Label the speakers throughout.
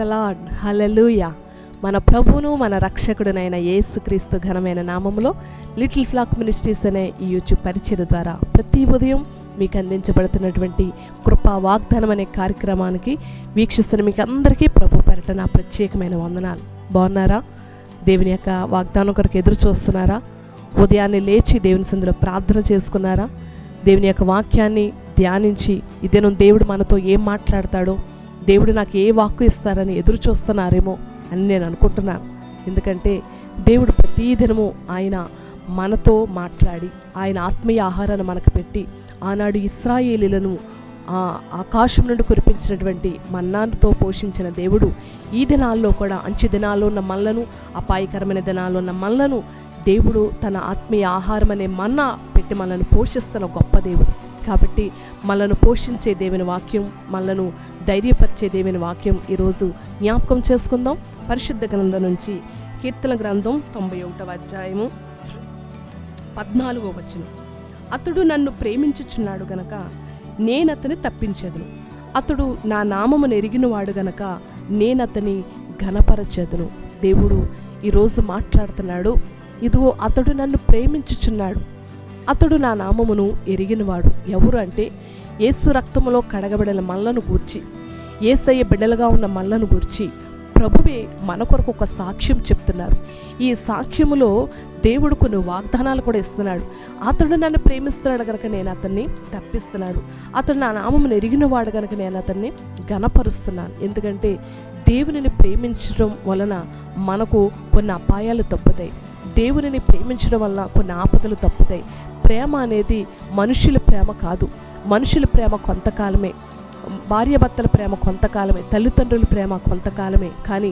Speaker 1: Lord హలలుయా మన ప్రభువును మన రక్షకుడునైన యేసుక్రీస్తు ఘనమైన నామంలో లిటిల్ ఫ్లాక్ మినిస్ట్రీస్ అనే ఈ యూట్యూబ్ పరిచయ ద్వారా ప్రతి ఉదయం మీకు అందించబడుతున్నటువంటి కృపా వాగ్దానం అనే కార్యక్రమానికి వీక్షిస్తున్న మీకు అందరికీ ప్రభు పర్యటన నా ప్రత్యేకమైన వందనాలు. బాగున్నారా? దేవుని యొక్క వాగ్దానం కొరకు ఎదురు చూస్తున్నారా? ఉదయాన్నే లేచి దేవుని సందులో ప్రార్థన చేసుకున్నారా? దేవుని యొక్క వాక్యాన్ని ధ్యానించి ఇదేనో దేవుడు మనతో ఏం మాట్లాడతాడో దేవుడు నాకు ఏ వాక్కు ఇస్తారని ఎదురు చూస్తున్నారేమో అని నేను అనుకుంటున్నాను. ఎందుకంటే దేవుడు ప్రతిదినము ఆయన మనతో మాట్లాడి ఆయన ఆత్మీయ ఆహారాన్ని మనకు పెట్టి ఆనాడు ఇస్రాయేలీలను ఆ ఆకాశం నుండి కురిపించినటువంటి మన్నాతో పోషించిన దేవుడు ఈ దినాల్లో కూడా అంచు దినాల్లో ఉన్న మల్లను అపాయకరమైన దినాల్లో ఉన్న మల్లను దేవుడు తన ఆత్మీయ ఆహారం అనే మన్నా పెట్టి మనల్ని పోషిస్తున్న గొప్ప దేవుడు. కాబట్టి మనను పోషించే దేవుని వాక్యం మనను ధైర్యపరిచే దేవుని వాక్యం ఈరోజు జ్ఞాపకం చేసుకుందాం. పరిశుద్ధ గ్రంథం నుంచి కీర్తన గ్రంథం తొంభై ఒకటవ అధ్యాయము పద్నాలుగో వచనం. అతడు నన్ను ప్రేమించుచున్నాడు గనక నేనతని తప్పించదును. అతడు నా నామమును ఎరిగినవాడు గనక నేనతని ఘనపరచదును. దేవుడు ఈరోజు మాట్లాడుతున్నాడు. ఇదిగో అతడు నన్ను ప్రేమించుచున్నాడు. అతడు నా నామమును ఎరిగినవాడు ఎవరు అంటే యేసు రక్తములో కడగబడిన మల్లను గూర్చి ఏసయ్య బిడ్డలుగా ఉన్న మల్లను గూర్చి ప్రభువే మన కొరకు ఒక సాక్ష్యం చెప్తున్నారు. ఈ సాక్ష్యములో దేవుడు కొన్ని వాగ్దానాలు కూడా ఇస్తున్నాడు. అతడు నన్ను ప్రేమిస్తున్నాడు కనుక నేను అతన్ని తప్పిస్తున్నాడు. అతడు నా నామమును ఎరిగినవాడు కనుక నేను అతన్ని గణపరుస్తున్నాను ఎందుకంటే దేవునిని ప్రేమించడం వలన మనకు కొన్ని అపాయాలు తప్పుతాయి. దేవునిని ప్రేమించడం వల్ల కొన్ని ఆపదలు తప్పుతాయి. ప్రేమ అనేది మనుషుల ప్రేమ కాదు. మనుషుల ప్రేమ కొంతకాలమే. భార్యాభర్తల ప్రేమ కొంతకాలమే. తల్లిదండ్రుల ప్రేమ కొంతకాలమే. కానీ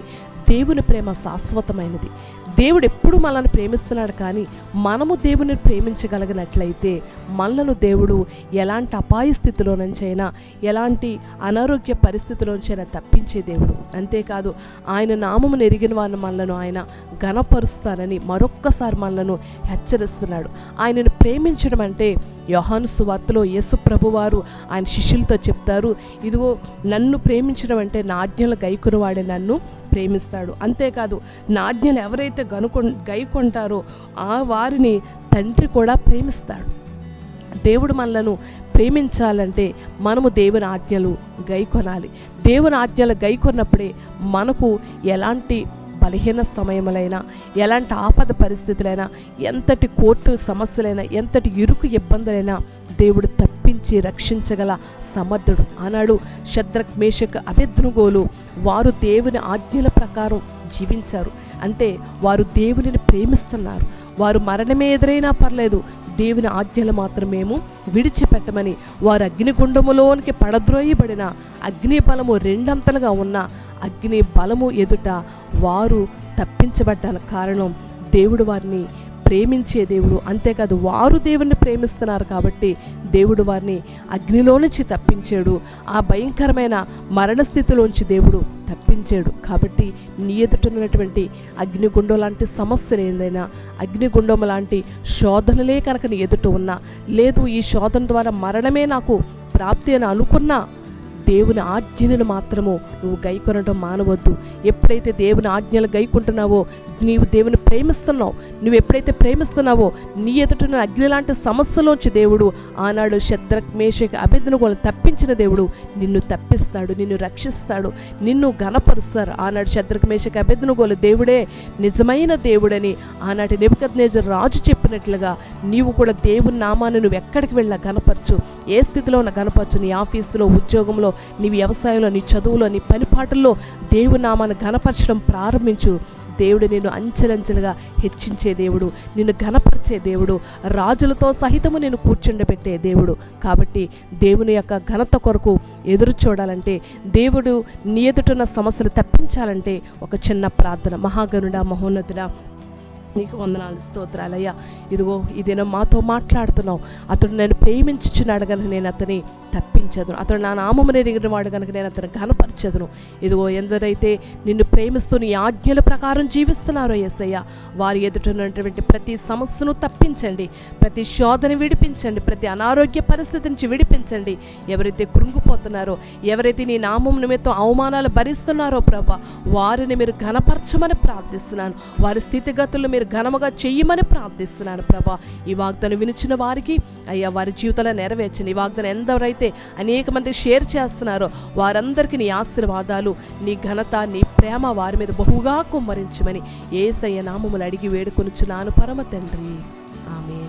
Speaker 1: దేవుని ప్రేమ శాశ్వతమైనది. దేవుడు ఎప్పుడు మనల్ని ప్రేమిస్తున్నాడు కానీ మనము దేవుని ప్రేమించగలిగినట్లయితే మనలను దేవుడు ఎలాంటి అపాయ స్థితిలో నుంచైనా ఎలాంటి అనారోగ్య పరిస్థితిలోంచైనా తప్పించే దేవుడు. అంతేకాదు ఆయన నామమును ఎరిగిన వారిని మనలను ఆయన గణపరుస్తానని మరొక్కసారి మనలను హెచ్చరిస్తున్నాడు. ఆయనను ప్రేమించడం అంటే యోహాను సువార్తలో యేసు ప్రభువారు ఆయన శిష్యులతో చెప్తారు ఇదిగో నన్ను ప్రేమించడం అంటే నా ఆజ్ఞలు గైకునవాడే నన్ను ప్రేమిస్తాడు. అంతేకాదు నాజ్ఞలు ఎవరైతే గనుకొ గైకొంటారో ఆ వారిని తండ్రి కూడా ప్రేమిస్తాడు. దేవుడు మనలను ప్రేమించాలంటే మనము దేవుని ఆజ్ఞలు గైకొనాలి. దేవుని ఆజ్ఞలు గైకొన్నప్పుడే మనకు ఎలాంటి బలహీన సమయములైనా ఎలాంటి ఆపద పరిస్థితులైనా ఎంతటి కోర్టు సమస్యలైనా ఎంతటి ఇరుకు ఇబ్బందులైనా దేవుడు విడిపించి రక్షించగల సమర్థుడు. ఆనాడు శద్రక్ మేషక్ అభిద్నుగోలు వారు దేవుని ఆజ్ఞల ప్రకారం జీవించారు. అంటే వారు దేవునిని ప్రేమిస్తున్నారు. వారు మరణమే ఎదురైనా పర్లేదు దేవుని ఆజ్ఞలు మాత్రమేమో విడిచిపెట్టమని వారు అగ్నిగుండములోనికి పడద్రోయబడిన అగ్ని బలము రెండంతలుగా ఉన్న అగ్ని బలము ఎదుట వారు తప్పించబడ్డానికి కారణం దేవుడు వారిని ప్రేమించే దేవుడు. అంతేకాదు వారు దేవుణ్ణి ప్రేమిస్తున్నారు కాబట్టి దేవుడు వారిని అగ్నిలో నుంచి తప్పించాడు. ఆ భయంకరమైన మరణస్థితిలోంచి దేవుడు తప్పించాడు. కాబట్టి నీ ఎదుటనున్నటువంటి అగ్నిగుండం లాంటి సమస్యలు ఏందైనా అగ్నిగుండం లాంటి శోధనలే కనుక నీ ఎదుట ఉన్నా లేదు ఈ శోధన ద్వారా మరణమే నాకు ప్రాప్తి అని అనుకున్నా దేవుని ఆజ్ఞలను మాత్రము నువ్వు గైకొనడం మానవద్దు. ఎప్పుడైతే దేవుని ఆజ్ఞలు గైకుంటున్నావో నీవు దేవుని ప్రేమిస్తున్నావు నువ్వు ఎప్పుడైతే ప్రేమిస్తున్నావో నీ ఎదుట అగ్ని లాంటి సమస్యలోంచి దేవుడు ఆనాడు శద్రక్ మేషక్ తప్పించిన దేవుడు నిన్ను తప్పిస్తాడు నిన్ను రక్షిస్తాడు నిన్ను గణపరుస్తారు ఆనాడు శద్రక్ మేషక్ అభిజ్ఞగోలు దేవుడే నిజమైన దేవుడని ఆనాటి నెబుకద్నేజర్ రాజు చెప్పినట్లుగా నీవు కూడా దేవుని నామాన్ని నువ్వు ఎక్కడికి వెళ్ళినా గణపరచు ఏ స్థితిలో ఉన్న గణపరచు నీ ఆఫీసులో ఉద్యోగంలో నీ వ్యవసాయంలో నీ చదువులో నీ పనిపాటల్లో దేవుని నామాన్ని ఘనపరచడం ప్రారంభించు. దేవుడు నిన్ను అంచెలంచెలుగా హెచ్చించే దేవుడు నిన్ను ఘనపరిచే దేవుడు రాజులతో సహితము నేను కూర్చుండబెట్టే దేవుడు. కాబట్టి దేవుని యొక్క ఘనత కొరకు ఎదురు చూడాలంటే దేవుడు నీ ఎదుటున్న సమస్యలు తప్పించాలంటే ఒక చిన్న ప్రార్థన. మహాగనుడ మహోన్నతుడ నీకు వందనాలు స్తోత్రాలయ్యా. ఇదిగో ఇదేనో మాతో మాట్లాడుతున్నావు. అతడు నేను ప్రేమించుచున్నాడు కనుక నేను అతని తప్పించదును. అతడు నా నామమునే ఎరిగిన వాడు కనుక నేను అతను కనపరచదును ఇదిగో ఎందరైతే నిన్ను ప్రేమిస్తూ నీ ఆజ్ఞల ప్రకారం జీవిస్తున్నారో ఎస్సయ్య వారి ఎదుట ప్రతి సమస్యను తప్పించండి. ప్రతి శోధన విడిపించండి. ప్రతి అనారోగ్య పరిస్థితి నుంచి విడిపించండి. ఎవరైతే కృంగిపోతున్నారో ఎవరైతే నీ నామం నిమిత్తం అవమానాలు భరిస్తున్నారో ప్రభా వారిని మీరు ఘనపరచమని ప్రార్థిస్తున్నాను. వారి స్థితిగతులు మీరు ఘనముగా చెయ్యమని ప్రార్థిస్తున్నాను ప్రభా. ఈ వాగ్దానం వినిచిన వారికి అయ్యా వారి జీవితంలో నెరవేర్చండి. ఈ వాగ్దానం ఎందరైతే అనేక మంది షేర్ చేస్తున్నారో వారందరికీ నీ ఆశీర్వాదాలు నీ ఘనత నీ ప్రేమ వారి మీద బహుగా కుమ్మరించమని ఏసయ్య నామములు అడిగి వేడుకొనుచున్నాను. పరమ తండ్రి. ఆమె